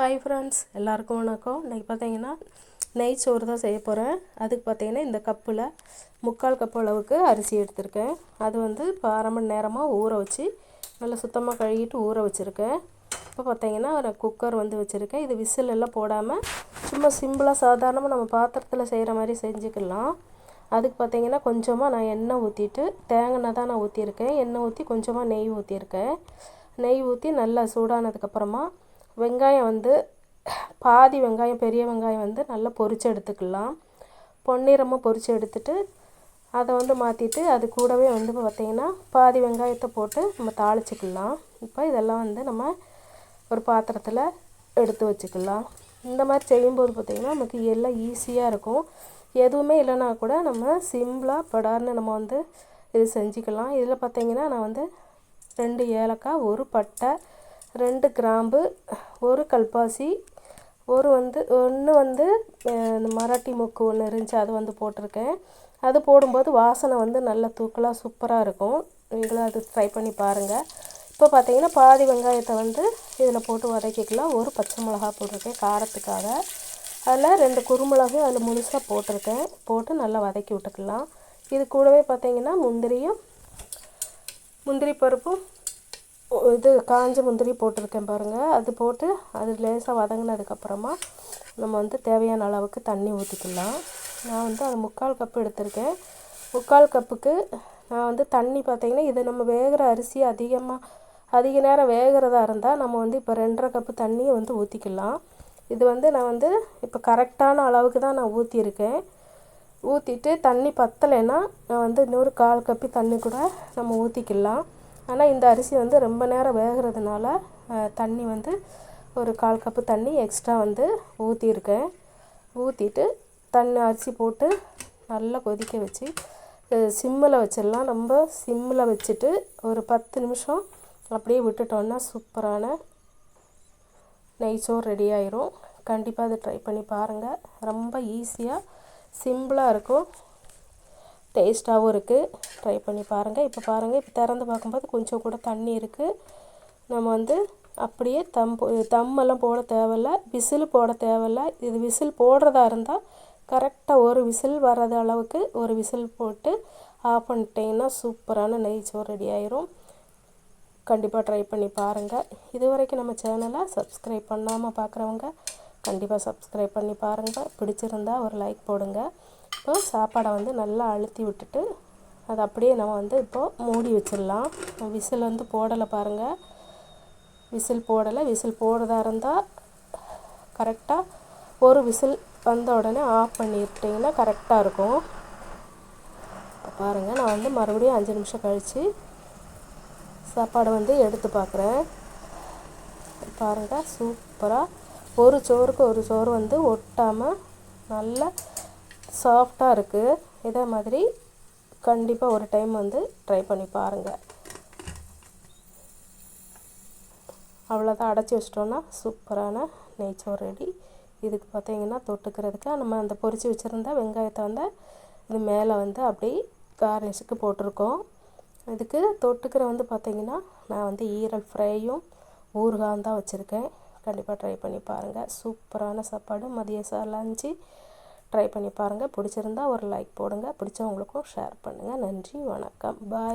Hi friends எல்லாருக்கும் வணக்கம். இன்றைக்கி பார்த்தீங்கன்னா நெய் சோறு தான் செய்ய போகிறேன் அதுக்கு பார்த்தீங்கன்னா இந்த கப்பில் முக்கால் கப் அளவுக்கு அரிசி எடுத்திருக்கேன். அது வந்து இப்போ அரை மணி நேரமாக ஊற வச்சு நல்லா சுத்தமாக கழுவிட்டு ஊற வச்சுருக்கேன். இப்போ பார்த்தீங்கன்னா ஒரு குக்கர் வந்து வச்சுருக்கேன். இது விசில் எல்லாம் போடாமல் சும்மா சிம்பிளாக சாதாரணமாக நம்ம பாத்திரத்தில் செய்கிற மாதிரி செஞ்சுக்கலாம். அதுக்கு பார்த்தீங்கன்னா கொஞ்சமாக நான் எண்ணெய் ஊற்றிட்டு தேங்காய் தான் நான் ஊற்றிருக்கேன் எண்ணெய் ஊற்றி கொஞ்சமாக நெய் ஊற்றிருக்கேன் நெய் ஊற்றி நல்லா சூடானதுக்கப்புறமா வெங்காயம் வந்து பாதி வெங்காயம் பெரிய வெங்காயம் வந்து நல்லா பொரித்து எடுத்துக்கலாம். பொன்னிறமாக பொரித்து எடுத்துட்டு அதை வந்து மாற்றிட்டு அது கூடவே வந்து பார்த்திங்கன்னா பாதி வெங்காயத்தை போட்டு நம்ம தாளிச்சிக்கலாம். இப்போ இதெல்லாம் வந்து நம்ம ஒரு பாத்திரத்தில் எடுத்து வச்சுக்கலாம். இந்த மாதிரி செய்யும்போது பார்த்திங்கன்னா நமக்கு எல்லாம் ஈஸியாக இருக்கும். எதுவுமே இல்லைனா கூட நம்ம சிம்பிளாக படார்னு நம்ம வந்து இது செஞ்சுக்கலாம். இதில் பார்த்திங்கன்னா நான் வந்து ரெண்டு ஏலக்காய் ஒரு பட்டை ரெண்டு கிராம்பு ஒரு கல்பாசி ஒரு வந்து ஒன்று வந்து இந்த மராட்டி மொக்கு ஒன்று இருந்துச்சு அது வந்து போட்டிருக்கேன். அது போடும்போது வாசனை வந்து நல்ல தூக்கலாக சூப்பராக இருக்கும். நீங்களும் அது ட்ரை பண்ணி பாருங்கள் இப்போ பார்த்தீங்கன்னா பாதி வெங்காயத்தை வந்து இதில் போட்டு வதக்கிக்கலாம். ஒரு பச்சை மிளகா போட்டிருக்கேன் காரத்துக்காக. அதில் ரெண்டு குறுமிளகு அதில் முழுசாக போட்டிருக்கேன். போட்டு நல்லா வதக்கி விட்டுக்கலாம். இது கூடவே பார்த்தீங்கன்னா முந்திரியும் முந்திரி பருப்பும் இது காஞ்ச முந்திரி போட்டிருக்கேன் பாருங்கள் அது போட்டு அது லேசாக வதங்கினதுக்கப்புறமா நம்ம வந்து தேவையான அளவுக்கு தண்ணி ஊற்றிக்கலாம் நான் வந்து அது முக்கால் கப்பு எடுத்திருக்கேன். முக்கால் கப்புக்கு நான் வந்து தண்ணி பார்த்திங்கன்னா இது நம்ம வேகிற அரிசி அதிகமாக அதிக நேரம் வேகிறதா இருந்தால் நம்ம வந்து இப்போ ரெண்டரை கப்பு தண்ணியை வந்து ஊற்றிக்கலாம் இது வந்து நான் வந்து இப்போ கரெக்டான அளவுக்கு தான் நான் ஊற்றியிருக்கேன் ஊற்றிட்டு தண்ணி பத்தலைன்னா நான் வந்து இன்னொரு கால் கப்பி தண்ணி கூட நம்ம ஊற்றிக்கலாம் ஆனால் இந்த அரிசி வந்து ரொம்ப நேரம் வேகிறதுனால தண்ணி வந்து ஒரு கால் கப்பு தண்ணி எக்ஸ்ட்ரா வந்து ஊற்றிருக்கேன் ஊற்றிட்டு தண்ணி அரிசி போட்டு நல்லா கொதிக்க வச்சு சிம்மில் வச்சிடலாம். நம்ம சிம்மில் வச்சுட்டு ஒரு பத்து நிமிஷம் அப்படியே விட்டுட்டோன்னா சூப்பரான நெய்ச்சோறு ரெடி ஆயிரும். கண்டிப்பாக அதை ட்ரை பண்ணி பாருங்கள் ரொம்ப ஈஸியாக சிம்பிளாக இருக்கும். டேஸ்ட்டாகவும் இருக்குது ட்ரை பண்ணி பாருங்கள் இப்போ பாருங்கள் இப்போ திறந்து பார்க்கும்போது கொஞ்சம் கூட தண்ணி இருக்குது நம்ம வந்து அப்படியே தம் தம்மெல்லாம் போட தேவையில்ல. விசில் போட தேவையில்ல. இது விசில் போடுறதா இருந்தால் கரெக்டாக ஒரு விசில் வர்றது அளவுக்கு ஒரு விசில் போட்டு ஆஃப் பண்ணிட்டீங்கன்னா சூப்பரான நெய் சோறு ரெடி ஆயிரும். கண்டிப்பாக ட்ரை பண்ணி பாருங்கள் இது வரைக்கும் நம்ம சேனலை சப்ஸ்கிரைப் பண்ணாமல் பார்க்குறவங்க கண்டிப்பாக சப்ஸ்கிரைப் பண்ணி பாருங்கள் பிடிச்சிருந்தா ஒரு லைக் போடுங்க. இப்போ சாப்பாடை வந்து நல்லா அழுத்தி விட்டுட்டு அதை அப்படியே நம்ம வந்து இப்போது மூடி வச்சிடலாம். விசில் வந்து போடலை பாருங்கள் விசில் போடலை. விசில் போடுறதா இருந்தால் கரெக்டாக ஒரு விசில் வந்த உடனே ஆஃப் பண்ணிட்டிங்கன்னா கரெக்டாக இருக்கும். பாருங்கள் நான் வந்து மறுபடியும் அஞ்சு நிமிஷம் கழித்து சாப்பாடை வந்து எடுத்து பார்க்குறேன். பாருங்கள் சூப்பராக ஒரு சோறுக்கு ஒரு சோறு வந்து ஒட்டாமல் நல்லா சாஃப்டாக இருக்குது இதே மாதிரி கண்டிப்பாக ஒரு டைம் வந்து ட்ரை பண்ணி பாருங்கள் அவ்வளோதான் அடைச்சி வச்சிட்டோன்னா சூப்பரான நெய்ச்சோறு ரெடி இதுக்கு பார்த்தீங்கன்னா தொட்டுக்கிறதுக்கு நம்ம அந்த பொரித்து வச்சுருந்த வெங்காயத்தை வந்து இது மேலே வந்து அப்படி கார்னிஷுக்கு போட்டிருக்கோம். இதுக்கு தொட்டுக்கிற வந்து பார்த்திங்கன்னா நான் வந்து ஈரல் ஃப்ரையும் ஊறுகாயும் தான் வச்சுருக்கேன். கண்டிப்பாக ட்ரை பண்ணி பாருங்கள் சூப்பரான சாப்பாடு. மதிய சார் லஞ்சு ட்ரை பண்ணி பாருங்கள் பிடிச்சிருந்தா ஒரு லைக் போடுங்கள் பிடிச்சவங்களுக்கும் ஷேர் பண்ணுங்கள் நன்றி வணக்கம். பாய்